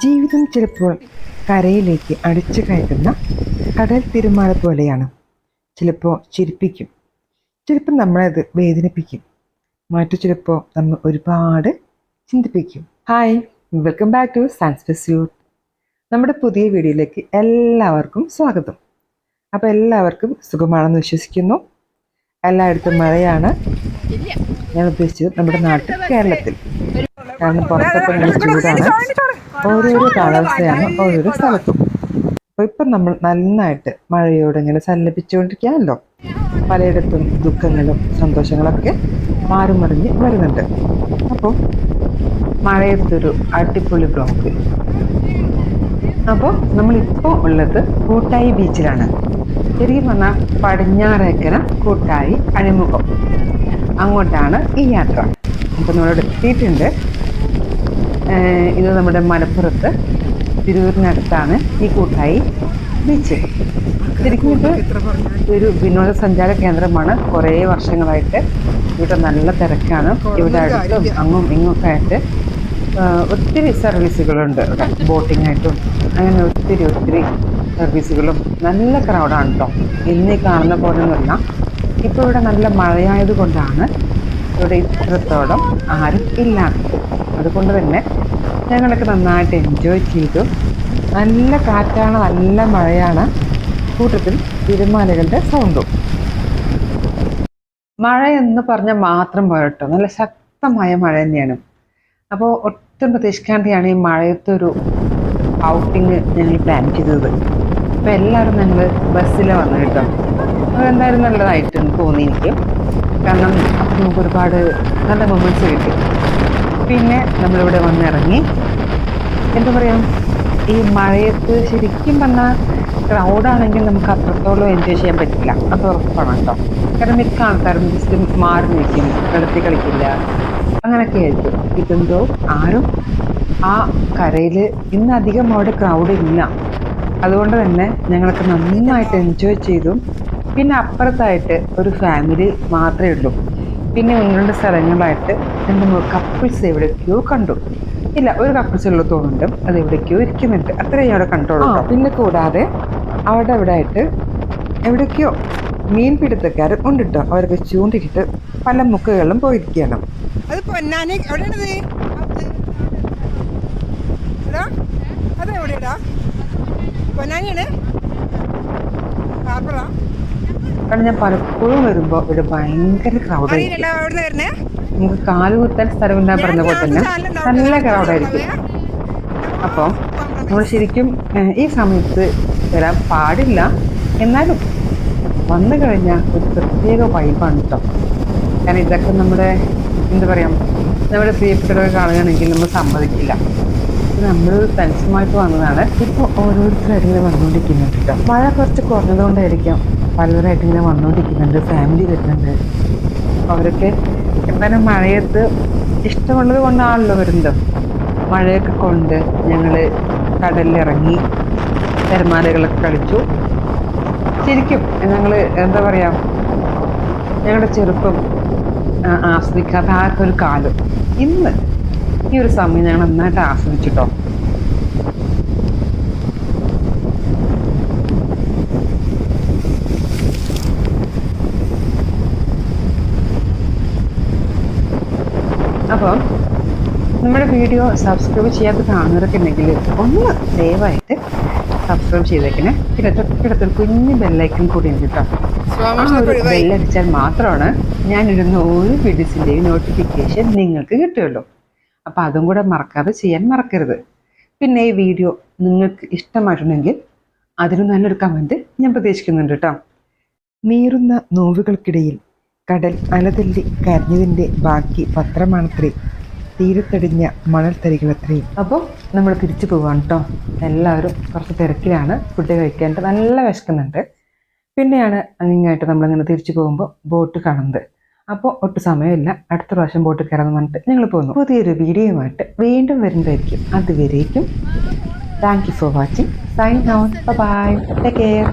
ജീവിതം ചിലപ്പോൾ കരയിലേക്ക് അടിച്ചു കയറ്റുന്ന കടൽ തിരുമാല പോലെയാണ്. ചിലപ്പോൾ ചിരിപ്പിക്കും. ചിലപ്പോൾ നമ്മളത് വേദനിപ്പിക്കും. മറ്റു ചിലപ്പോൾ നമ്മൾ ഒരുപാട് ചിന്തിപ്പിക്കും. Hi welcome back to science pursuit നമ്മുടെ പുതിയ വീഡിയോയിലേക്ക് എല്ലാവർക്കും സ്വാഗതം. അപ്പോൾ എല്ലാവർക്കും സുഖമാണെന്ന് വിശ്വസിക്കുന്നു. എല്ലായിടത്തും മഴയാണ്. ഞാൻ ഉദ്ദേശിച്ചത് നമ്മുടെ നാട്ടിൽ കേരളത്തിൽ. കാരണം പുറത്തൊക്കെ നല്ല ചൂടാണ്. ഓരോരോ കാലാവസ്ഥയാണ് ഓരോരോ സ്ഥലത്തും. അപ്പോൾ ഇപ്പം നമ്മൾ നന്നായിട്ട് മഴയോടെ ഇങ്ങനെ സല്ലപിച്ചുകൊണ്ടിരിക്കുകയാണല്ലോ പലയിടത്തും ദുഃഖങ്ങളും സന്തോഷങ്ങളൊക്കെ മാറി മറിഞ്ഞ് വരുന്നുണ്ട്. അപ്പോൾ മഴയത്തൊരു അടിപൊളി ബ്ലോക്ക്. അപ്പോൾ നമ്മളിപ്പോൾ ഉള്ളത് കൂട്ടായി ബീച്ചിലാണ്. ശരിക്കും പറഞ്ഞാൽ പടിഞ്ഞാറേക്കര കൂട്ടായി അഴിമുഖം. അങ്ങോട്ടാണ് ഈ യാത്ര. അപ്പോൾ നമ്മളോട് എത്തിയിട്ടുണ്ട് ഇത് നമ്മുടെ മലപ്പുറത്ത് തിരൂരിനടുത്താണ് ഈ കൂട്ടായി ബീച്ച്. ശരിക്കും ഇത് ഒരു വിനോദസഞ്ചാര കേന്ദ്രമാണ്. കുറേ വർഷങ്ങളായിട്ട് ഇവിടെ നല്ല തിരക്കാണ്. ഇവിടെ അടുത്തും അങ്ങും ഇങ്ങൊക്കെ ആയിട്ട് ഒത്തിരി സർവീസുകളുണ്ട്. ഇവിടെ ബോട്ടിംഗ് ആയിട്ടും അങ്ങനെ ഒത്തിരി ഒത്തിരി സർവീസുകളും. നല്ല ക്രൗഡാണ് കേട്ടോ ഇന്ന് കാണുന്ന പോലെ ഒന്നുമല്ല ഇപ്പോൾ ഇവിടെ നല്ല മഴയായത് കൊണ്ടാണ് ഇവിടെ ഇത്രത്തോളം ആരും ഇല്ലാത്തത് അതുകൊണ്ട് തന്നെ ഞങ്ങളൊക്കെ നന്നായിട്ട് എൻജോയ് ചെയ്തു. നല്ല കാറ്റാണ് നല്ല മഴയാണ്. കൂട്ടത്തിൽ തിരുമാലകളുടെ സൗണ്ടും മഴ എന്ന് പറഞ്ഞാൽ മാത്രം പോരട്ടോ നല്ല ശക്തമായ മഴ തന്നെയാണ്. അപ്പോൾ ഒട്ടും പ്രതീക്ഷിക്കാതെയാണ് ഈ മഴയത്തൊരു ഔട്ടിങ് ഞങ്ങൾ പ്ലാൻ ചെയ്തത്. അപ്പോൾ എല്ലാവരും ഞങ്ങൾ ബസ്സിൽ വന്നു കേട്ടോ. അതെന്തായാലും നല്ലതായിട്ട് തോന്നി എനിക്ക്. കാരണം നമുക്ക് ഒരുപാട് നല്ല മൊമെന്റ്സ് കിട്ടി. പിന്നെ നമ്മളിവിടെ വന്നിറങ്ങി. എന്താ പറയുക ഈ മഴയത്ത് ശരിക്കും പറഞ്ഞാൽ ക്രൗഡാണെങ്കിൽ നമുക്ക് അത്രത്തോളം എൻജോയ് ചെയ്യാൻ പറ്റില്ല. അത് ഉറപ്പാണ് കേട്ടോ. കാരണം മിക്ക ആൾക്കാരും ജസ്റ്റ് മാറി നിൽക്കും വെള്ളത്തിൽ കളിക്കില്ല. അങ്ങനെയൊക്കെ ആയിരിക്കും. ഇതെന്തോ ആരും ആ കരയിൽ ഇന്ന് അധികം അവിടെ ക്രൗഡ് ഇല്ല. അതുകൊണ്ട് തന്നെ ഞങ്ങളൊക്കെ നന്നായിട്ട് എൻജോയ് ചെയ്തു. പിന്നെ അപ്പുറത്തായിട്ട് ഒരു ഫാമിലി മാത്രമേ ഉള്ളൂ. പിന്നെ ഒന്ന് രണ്ട് സ്ഥലങ്ങളായിട്ട് രണ്ട് മൂന്ന് കപ്പിൾസ് എവിടേക്കോ കണ്ടു. ഇല്ല ഒരു കപ്പിൾസ് ഉള്ള തോന്നുന്നുണ്ട്. അത് എവിടേക്കോ ഇരിക്കുന്നുണ്ട്. അത്രയും ഞാൻ അവിടെ കണ്ടോളൂ പിന്നെ കൂടാതെ അവിടെ അവിടെ ആയിട്ട് എവിടേക്കോ മീൻ പിടുത്തക്കാർ ഉണ്ട് കേട്ടോ അവരൊക്കെ ചൂണ്ടിക്കിട്ട് പല മുക്കുകളിലും പോയിരിക്കുകയാണ്. അത് പൊന്നാനി എവിടെയാണത്? എടാ അത് എവിടെയാടാ പൊന്നാനിയാണ്? ഹാർബറാ കാരണം ഞാൻ പലപ്പോഴും വരുമ്പോൾ ഇവിടെ ഭയങ്കര ക്രൗഡായിരിക്കും നമുക്ക് കാൽ കുത്താൻ സ്ഥലമില്ല പറഞ്ഞ പോലെ തന്നെ നല്ല ക്രൗഡായിരിക്കും അപ്പോൾ നമ്മൾ ശരിക്കും ഈ സമയത്ത് വരാൻ പാടില്ല. എന്നാലും വന്നു കഴിഞ്ഞാൽ ഒരു പ്രത്യേക വൈബാണ് കേട്ടോ കാരണം ഇതൊക്കെ നമ്മുടെ എന്താ പറയുക നമ്മുടെ പ്രിയപ്പെട്ടവരെ കാണുകയാണെങ്കിൽ നമ്മൾ സമ്മതിക്കില്ല. നമ്മൾ ഫ്രണ്ട്സുമായിട്ട് വന്നതാണ്. ഇപ്പോൾ ഓരോരുത്തരായിട്ട് ഇങ്ങനെ വന്നുകൊണ്ടിരിക്കുന്നുണ്ട് കേട്ടോ മഴ കുറച്ച് കുറഞ്ഞതുകൊണ്ടായിരിക്കും പലവരായിട്ട് ഇങ്ങനെ വന്നുകൊണ്ടിരിക്കുന്നുണ്ട് ഫാമിലി വരുന്നുണ്ട്. അവരൊക്കെ എന്തായാലും മഴയത്ത് ഇഷ്ടമുള്ളത് കൊണ്ടാണല്ലോ വരുന്നത്. മഴയൊക്കെ കൊണ്ട് ഞങ്ങൾ കടലിലിറങ്ങി തിരമാലകളൊക്കെ കളിച്ചു. ശരിക്കും ഞങ്ങൾ എന്താ പറയുക ഞങ്ങളുടെ ചെറുപ്പം ആസ്വദിക്കാത്ത ആ ഒരു കാലം. ഇന്ന് ഈ ഒരു സമയം ഞാൻ നന്നായിട്ട് ആസ്വദിച്ചിട്ടോ. അപ്പം നമ്മുടെ വീഡിയോ സബ്സ്ക്രൈബ് ചെയ്യാത്ത കാണുന്നവരൊക്കെ ഉണ്ടെങ്കിൽ ഒന്ന് ദയവായിട്ട് സബ്സ്ക്രൈബ് ചെയ്തേക്കണേ. പിന്നെ തൊട്ടടുത്തൊരു കുഞ്ഞു ബെല്ലൈക്കൺ കൂടി ഉണ്ട് കേട്ടോ. ബെല്ലടിച്ചാൽ മാത്രമാണ് ഞാൻ ഇടുന്ന ഒരു വീഡിയോസിന്റെയും നോട്ടിഫിക്കേഷൻ നിങ്ങൾക്ക് കിട്ടുകയുള്ളൂ. അപ്പോൾ അതും കൂടെ മറക്കാതെ ചെയ്യാൻ മറക്കരുത്. പിന്നെ ഈ വീഡിയോ നിങ്ങൾക്ക് ഇഷ്ടമായിട്ടുണ്ടെങ്കിൽ അതിന് നല്ലൊരു കമന്റ് ഞാൻ പ്രതീക്ഷിക്കുന്നുണ്ട് കേട്ടോ നീറുന്ന നോവുകൾക്കിടയിൽ കടൽ അലതല്ലി കരഞ്ഞതിന്റെ ബാക്കി പത്രമാണത്രേ. തീരത്തടിഞ്ഞ മണൽത്തരികളത്രയും അപ്പോൾ നമ്മൾ തിരിച്ചു പോവാണ് കേട്ടോ എല്ലാവരും കുറച്ച് തിരക്കിലാണ്. ഫുഡ് കഴിക്കാനായിട്ട് നല്ല വിശക്കുന്നുണ്ട്. പിന്നെയാണ് അങ്ങനെ നമ്മളിങ്ങനെ തിരിച്ചു പോകുമ്പോൾ ബോട്ട് കാണുന്നത്. അപ്പോൾ ഒട്ടും സമയമില്ല. അടുത്ത പ്രാവശ്യം ബോട്ടിൽ കയറാമെന്ന് പറഞ്ഞിട്ട് ഞങ്ങൾ പോകുന്നു പുതിയൊരു വീഡിയോയുമായിട്ട് വീണ്ടും വരുന്നതായിരിക്കും. അതുവരേക്കും. Thank you for watching sign out bye take care